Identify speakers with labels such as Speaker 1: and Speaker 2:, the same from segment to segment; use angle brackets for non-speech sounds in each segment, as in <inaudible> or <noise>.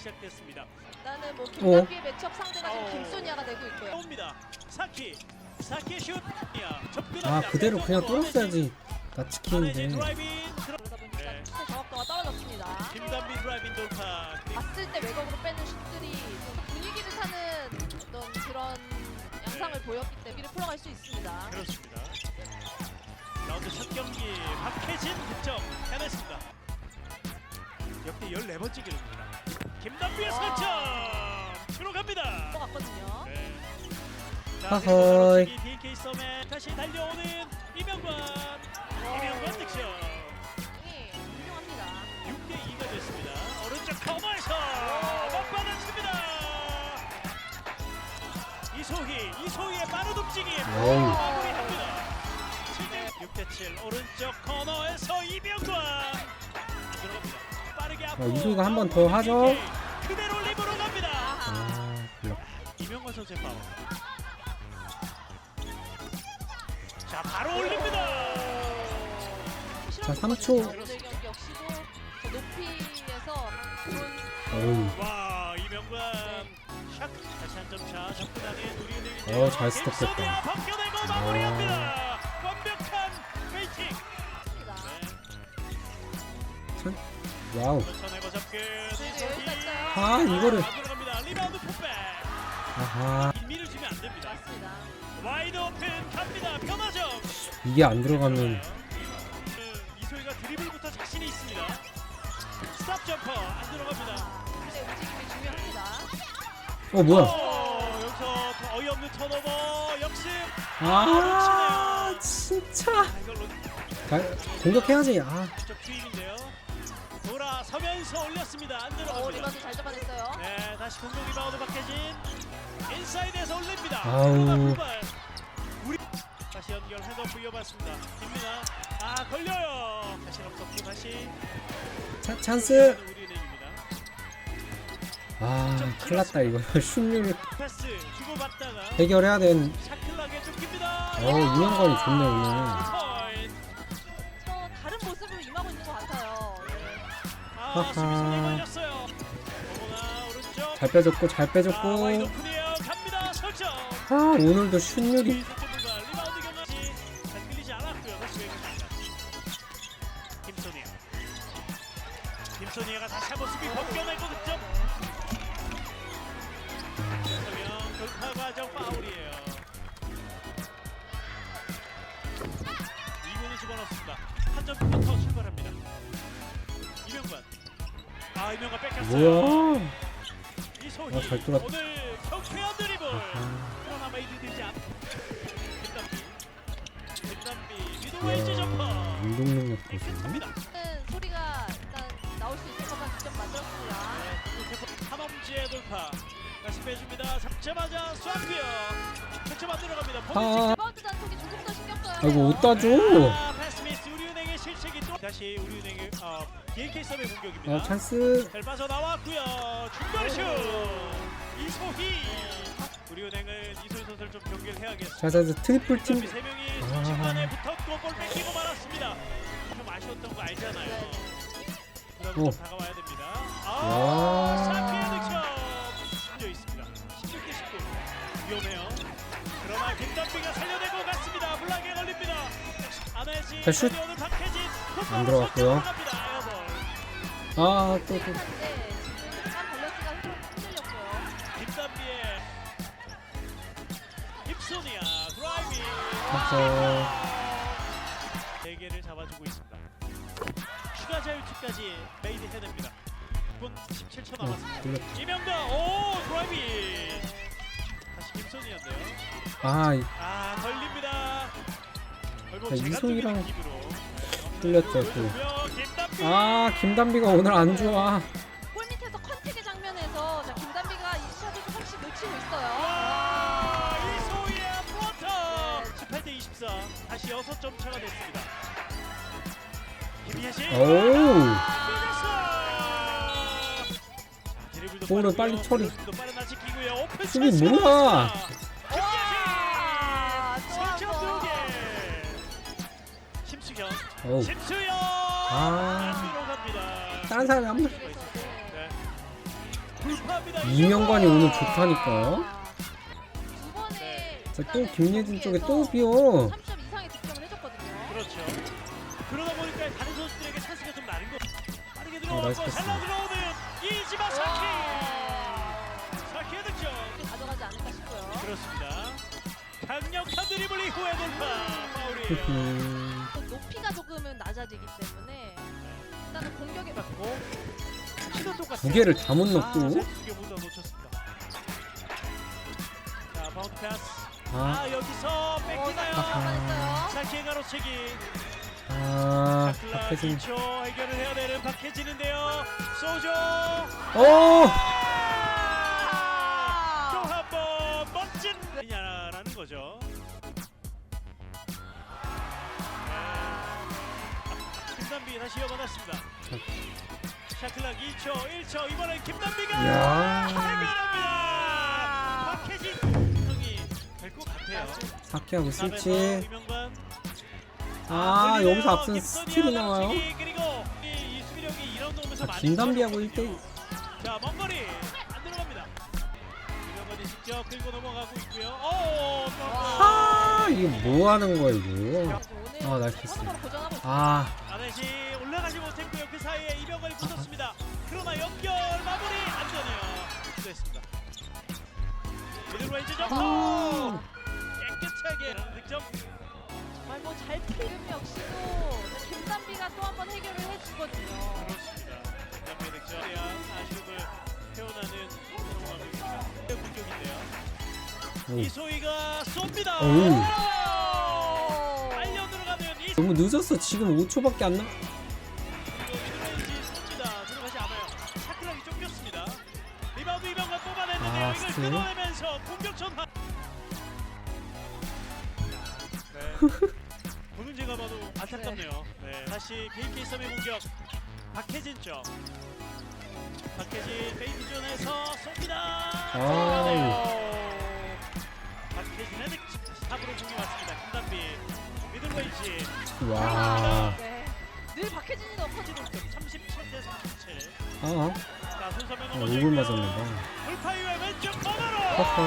Speaker 1: 시작됐습니다.
Speaker 2: 일단은 뭐
Speaker 3: 어.
Speaker 2: 김남비의 매첩 상대가 지금
Speaker 1: 어.
Speaker 2: 김소니아가 되고 있고요.
Speaker 1: 옵니다. 사키. 사키 슛. 야, 접근합니다.
Speaker 3: 아 그대로 그냥 뚫었어야지 나
Speaker 1: 안혜진
Speaker 3: 치킨인데
Speaker 1: 드라이빙. 들어-
Speaker 2: 그러다 보니까
Speaker 1: 네.
Speaker 2: 정확도가 떨어졌습니다.
Speaker 1: 김단비 드라이빙 돌파.
Speaker 2: 봤을 때 외곽으로 빼는 슛들이 좀 분위기를 타는 어떤 그런 양상을 보였기 때문에 위를 풀어갈 수 있습니다.
Speaker 1: 그렇습니다. 라운드 첫 경기 박혜진 득점 해냈습니다. 역대 14번째 기록입니다. 김단비의
Speaker 2: 와.
Speaker 1: 설점 들어갑니다.
Speaker 2: 들어갔거든요.
Speaker 1: 네. 자,
Speaker 3: 하하이.
Speaker 1: 그리고 DK 썸에 다시 달려오는 이명관. 이명관 득점.
Speaker 2: 이 훌륭합니다.
Speaker 1: 6대 2가 됐습니다. 오른쪽 커버에서 맞받아칩니다. 이소희, 이소희의 빠른 움직임. 마무리합니다. 6대 7 오른쪽 코너에서 이명관
Speaker 3: 이소희가 한 번 더 하죠.
Speaker 1: DK 그대로 립으로 갑니다.
Speaker 2: 아
Speaker 3: 몰라
Speaker 1: 이명관 선수의 파울. 자 바로 올립니다.
Speaker 3: 자, 3초.
Speaker 2: 오늘 경기 역시도 저 높이에서 그런
Speaker 3: 어우
Speaker 1: 와 이명관 샷 다시 한 점차 접근하는 우리은행이
Speaker 3: 어, 잘 스톱했다.
Speaker 1: 벗겨내고 마무리합니다.
Speaker 3: 와우
Speaker 2: 네,
Speaker 1: 이소희.
Speaker 3: 아 이거를.
Speaker 1: 리바운드 풋백.
Speaker 3: 아하
Speaker 1: 미를 주면 안 됩니다.
Speaker 2: 맞습니다.
Speaker 1: 와이드 오픈 갑니다. 변화점.
Speaker 3: 이게 안 들어가면
Speaker 1: 그 이소희가 드리블부터 자신이 있습니다. 스탑 점퍼 안 들어갑니다.
Speaker 2: 근데 움직임이 중요합니다.
Speaker 3: 어 뭐야
Speaker 1: 어, 여기서 더 어이없는 턴오버 역습.
Speaker 3: 아 진짜
Speaker 1: 아, 이걸
Speaker 3: 잘 공격해야지 아.
Speaker 1: 돌아서면서 올렸습니다.
Speaker 2: 안오
Speaker 1: 들어갑니다.
Speaker 2: 리바운드 잘 잡아냈어요.
Speaker 1: 네, 다시 공격 리바운드 박혜진. 인사이드에서 올립니다.
Speaker 3: 아우.
Speaker 1: 그러나. 우리 다시 연결 헤드오프 이어봤습니다. 김민아. 아 걸려요. 다시 없었고 다시
Speaker 3: 차, 찬스
Speaker 1: 우리은행입니다.
Speaker 3: 아 큰일 났다 이거 <laughs> 슛률
Speaker 1: 패스 주고받다가
Speaker 3: 해결해야 되는
Speaker 1: 샤클락에 쫓깁니다.
Speaker 3: 어 이명관이 좋네 오늘 하하. 잘 빼줬고 잘
Speaker 1: 아,
Speaker 3: 빼줬고.
Speaker 1: 설정.
Speaker 3: 아 오늘도 슛률이
Speaker 1: 석점과 리바운드 경험이 잘 끌리지 않았고요. 다시 왼쪽입니다. 김소니아. 김소니아가 다시 한번 수비 벗겨내고 득점. 서명 돌파 과정 파울이에요. 2분이 집어넣습니다. 한점 쿼터 출발합니다. 이명관. 아 이명관 뺏겼어요.
Speaker 3: 뭐야
Speaker 1: 이소희
Speaker 3: 아, 잘 뚫었다.
Speaker 1: 오늘 경쾌한 드리블.
Speaker 3: 아,
Speaker 1: 그러나 메이드 되지 않. 김단비. 김단비 미드
Speaker 3: 야,
Speaker 1: 웨이지 점퍼.
Speaker 3: 운동 능력.
Speaker 2: 는 소리가 일단 나올 수 있을 것만 직접 만들었습니다.
Speaker 1: 한엄지의 돌파. 다시 빼줍니다. 잡자마자 쏘고요. 득점 안 들어갑니다.
Speaker 3: 아
Speaker 2: 리바운드 단속이 조금 더 신경 써야
Speaker 3: 아이고
Speaker 2: 돼요.
Speaker 3: 못 따줘
Speaker 1: 아, 패스 미스 우리은행의 실책이 또 다시 우리은행의 어, DK 썸의 공격입니다.
Speaker 3: 어 찬스
Speaker 1: 잘 빠져 나왔고요. 중거리 슛 이소희. 우리은행은 이소희 선수를 좀 경기를 해야겠습니다.
Speaker 3: 자, 자, 자 트리플 팀
Speaker 1: 세 명이
Speaker 3: 아.
Speaker 1: 중간에 붙었고 골 뺏기고 말았습니다. 좀 아쉬웠던 거 알잖아요.
Speaker 3: 오.
Speaker 1: 좀 다가와야 됩니다. 아,
Speaker 3: 와.
Speaker 1: 사피의 득점. 앉아 있습니다. 16대 19. 위험해요. 그러나 김단비가 살려내고 갔습니다. 블락에 걸립니다.
Speaker 3: 자, 슛. 안 들어갔고요. 아 또 또.
Speaker 2: 네, 흔들렸고요.
Speaker 1: 김단비의 힙소니아 드라이빙.
Speaker 3: 아하.
Speaker 1: 네 개를 잡아주고 있습니다. 추가 자유투까지 메이드 해냅니다. 6분 17초
Speaker 3: 어,
Speaker 1: 남았습니다.
Speaker 3: 돌렸다.
Speaker 1: 이명가 오 드라이빙. 다시 김선이었네요.
Speaker 3: 아 이-
Speaker 1: 아 걸립니다. 결국
Speaker 3: 자,
Speaker 1: 제가
Speaker 3: 이소희랑
Speaker 1: 뚫리는 기브로.
Speaker 3: 뚫렸죠 또. 아 김단비가 오늘 안 좋아
Speaker 2: 골 밑에서 컨택의 장면에서 자, 김단비가 이 샷을 조금씩 놓치고 있어요.
Speaker 1: 와 이소희의 플러터 18대 24 다시 6점 차가 됐습니다. 김예신.
Speaker 3: 오우 볼을 빨리 처리. 수비 뭐야?
Speaker 2: 와, 번.
Speaker 1: 개. 심수경.
Speaker 3: 어우
Speaker 1: 심수영.
Speaker 3: 아. 다른 사람이 안 물.
Speaker 2: 그래서 네.
Speaker 1: 네.
Speaker 3: 이명관이 오늘 좋다니까.
Speaker 2: 번에
Speaker 3: 자, 또 김예진 쪽에 또 비어.
Speaker 2: 3점 이상의 득점을 해줬거든요.
Speaker 1: 그렇죠. 그러다 보니까 다른 선수들에게 찬스가 좀 나는 거. 빠르게
Speaker 3: 아,
Speaker 1: 들어오고
Speaker 3: 나이스 패스.
Speaker 1: 살려 들어오는 이지마 사키. 사키의 득점.
Speaker 2: 이렇게 가져가지 않을까 싶고요.
Speaker 1: 그렇습니다. 강력한 드리블 이후에 돌파. 파울이에요.
Speaker 3: 음,
Speaker 2: 또 높이가 조금은 낮아지기 때문에
Speaker 3: 두 개를 다 못 넣고.
Speaker 1: 두개 모두 놓쳤습니다. 자, 바운드 패스.
Speaker 3: 아,
Speaker 1: 아, 여기서 뺏기나요?
Speaker 2: 아.
Speaker 1: 사키의 가로채기.
Speaker 3: 아,
Speaker 1: 샤클라
Speaker 3: 박혜진.
Speaker 1: 2초 해결을 해야 되는 박혜진인데요. 소조.
Speaker 3: 오!
Speaker 1: 1초 1초 이번엔 김남비가
Speaker 3: 야.
Speaker 1: 해결합니다. 박혜진 성이 될것 같아요.
Speaker 3: 사키하고 스위치. 아,
Speaker 1: 아
Speaker 3: 여기서 앞선 스틸이 나와요.
Speaker 1: 그리고 이, 이 수비력이 이런 도움에서 아, 많이
Speaker 3: 김담비하고 일대
Speaker 1: 자, 먼거리 안 들어갑니다. 이명관이 직접 끌고 넘어가고 있고요. 오,
Speaker 3: 아, 이게 뭐 하는 거야, 이거. 아, 나이스 아,
Speaker 1: 아나시 올라가지 못했고요. 그 사이에 이명관이 붙었습니다. 그러나 연결 마무리 안 되네요. 됐습니다. 미들웨이즈 점프
Speaker 3: 아.
Speaker 1: 깨끗하게 득점.
Speaker 2: 정말 뭐잘 필름 역시도 김단비가 또 한 번 해결을 해주거든요.
Speaker 1: 그렇습니다. 남의 득점 대한 아쉬움을 태어나는 상황입니다. 공격인데요.
Speaker 3: 오.
Speaker 1: 이소희가 쏩니다.
Speaker 3: 오!
Speaker 1: 빨려 들어가는 이
Speaker 3: 너무 늦었어. 지금 5초밖에 안 남.
Speaker 1: 네.
Speaker 3: 나이스.
Speaker 1: 끌어내면서 공격 전환. 네. 보는 제가 봐도 안타깝네요. 네, 다시 BK 썸의 공격. 박혜진 쪽. 박혜진 페인트존에서 쏩니다.
Speaker 3: 아.
Speaker 1: 박혜진의 득점으로 공격왔습니다. 김단비 미들레이지.
Speaker 3: 와.
Speaker 2: 네. 늘 박혜진이 넘어지고 있죠.
Speaker 1: 37대 37. 어. 어? 5분
Speaker 3: 아,
Speaker 1: 맞았는데.
Speaker 3: 허허.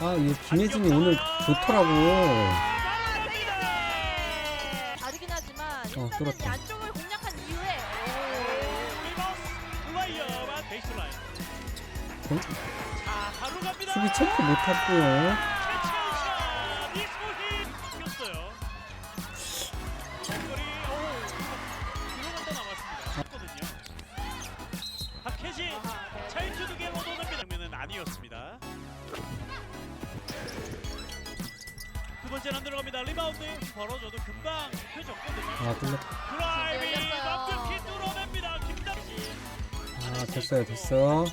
Speaker 3: 아, 이 김혜진이 오늘 좋더라고. 어,
Speaker 2: 일단은 이
Speaker 3: 뚫었다.
Speaker 2: 공략한 이후에
Speaker 1: 어?
Speaker 3: 수비 체크 못했고요.
Speaker 1: 아,
Speaker 3: 뚫렸다.
Speaker 1: 드라이빙. 완벽히 뚫어냅니다. 김다지.
Speaker 3: 아, 됐어요, 됐어.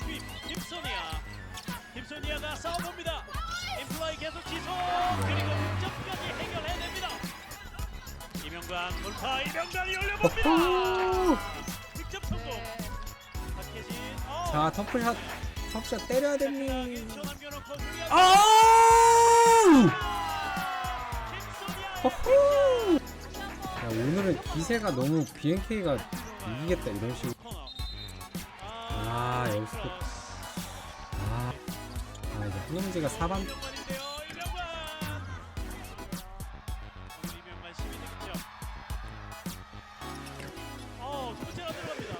Speaker 1: 투입 김소니아. 김소니아가 싸워봅니다. 인플라이 계속 지속 그리고 득점까지 해결해냅니다. 이명관 돌파 이명관이 올려봅니다. 득점 성공.
Speaker 2: 네.
Speaker 1: 박혜진. 어.
Speaker 3: 자, 터플샷, 터플샷 때려야 됩니다.
Speaker 1: 남겨놓고
Speaker 3: 아우!
Speaker 1: 김소니아.
Speaker 3: 호호! 야, 오늘은 기세가 너무 BNK가 이기겠다, 이런 식으로. 아, 여기서 또- 아, 아 이제 한엄지가 4반.
Speaker 1: 이명관인데요. 이명관. 오늘 이명관 12득점. 어, 두 번째 안 들어갑니다.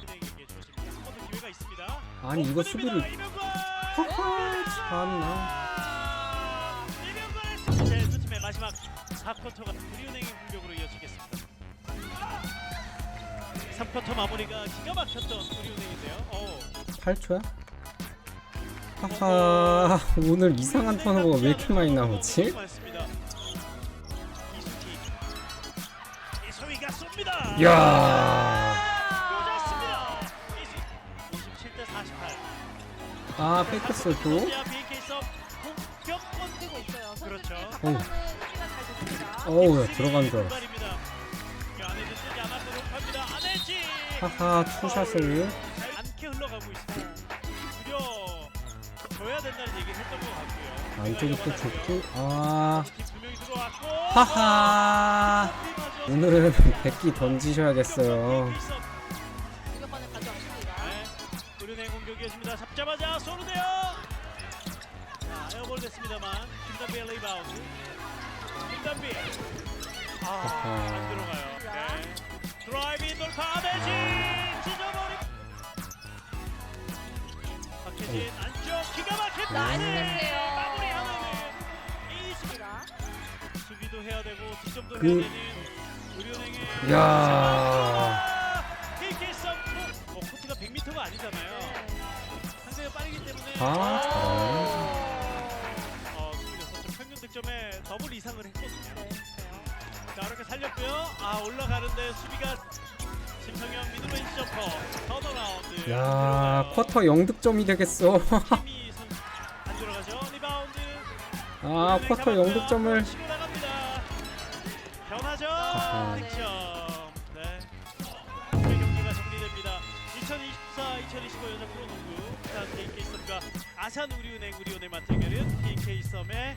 Speaker 1: 진행에게 주어집니다. 한번더 기회가 있습니다.
Speaker 3: 아니, 이거. 수비를. 허허, 참나.
Speaker 1: 4쿼터가 우리은행의 공격으로 이어지겠습니다. 3쿼터 마무리가 기가 막혔던 우리은행인데요. 어.
Speaker 3: 8초야? 하하, 오늘 이상한 턴오버가 왜 이렇게 많이 나오지?
Speaker 1: 많습니다. 이수기. 이소희가 쏩니다.
Speaker 3: 이야.
Speaker 1: 꽂았습니다. 이수 27대 48.
Speaker 3: 아, 백패스 또?
Speaker 1: 그렇죠.
Speaker 2: 선
Speaker 3: 어우, 야, 들어간 줄 알았어. 하하, 투샷을. 안쪽이 또 좋고, 아. 하하. 오늘은 100기 던지셔야겠어요.
Speaker 1: 잡자마자 쏘는데요. 자, 에어볼 됐습니다만 김단비의 레이바운드. 김단비. 아. 안 들어가요. 네. 드라이브 돌파 아메지 찢어버리. 박혜진 안쪽 기가 막힌
Speaker 2: 나이스
Speaker 1: 패스.
Speaker 2: 패스예요.
Speaker 1: 마무리하는 이 수비.
Speaker 2: 자,
Speaker 1: 수비도 해야 되고 득점도
Speaker 3: 그-
Speaker 1: 해야 되는 우리은행의
Speaker 3: 야.
Speaker 1: KK 뭐 코트가 100m가 아니잖아요.
Speaker 2: 네.
Speaker 1: 상대가 빠르기 때문에
Speaker 3: 아, 잘.
Speaker 1: 어, 26점 평균 득점에 더블 이상을 했거든요.
Speaker 2: 네.
Speaker 1: 자, 이렇게 살렸고요. 아, 올라가는데 수비가 심성영 미드레인지 점퍼 턴어라운드.
Speaker 3: 야, 쿼터 0득점이 되겠어.
Speaker 1: 선- 안 들어가죠. 리바운드.
Speaker 3: 아, 쿼터
Speaker 1: 잡았고요.
Speaker 3: 0득점을
Speaker 1: 치고 나갑니다. 변하죠.
Speaker 3: 아하.
Speaker 1: 득점. 네. 오늘 경기가 정리됩니다. 2024, 2025 여자 프로농구 부산 KK 썸과 아산 우리은행 우리은행 맞대결은 KK 썸의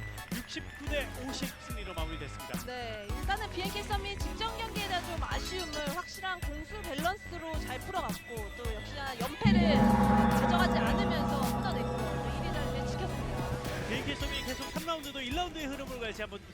Speaker 1: 69대 50 승리로 마무리됐습니다.
Speaker 2: 네, 일단은 BNK 썸이 직전 경기에 대한 좀 아쉬움을 확실한 공수 밸런스로 잘 풀어갔고 또 역시나 연패를 가져가지 않으면서 끊어냈고 또 1위 자리를 지켰습니다.
Speaker 1: KK 썸이 계속 3라운드도 1라운드의 흐름을 같이 한번 지켜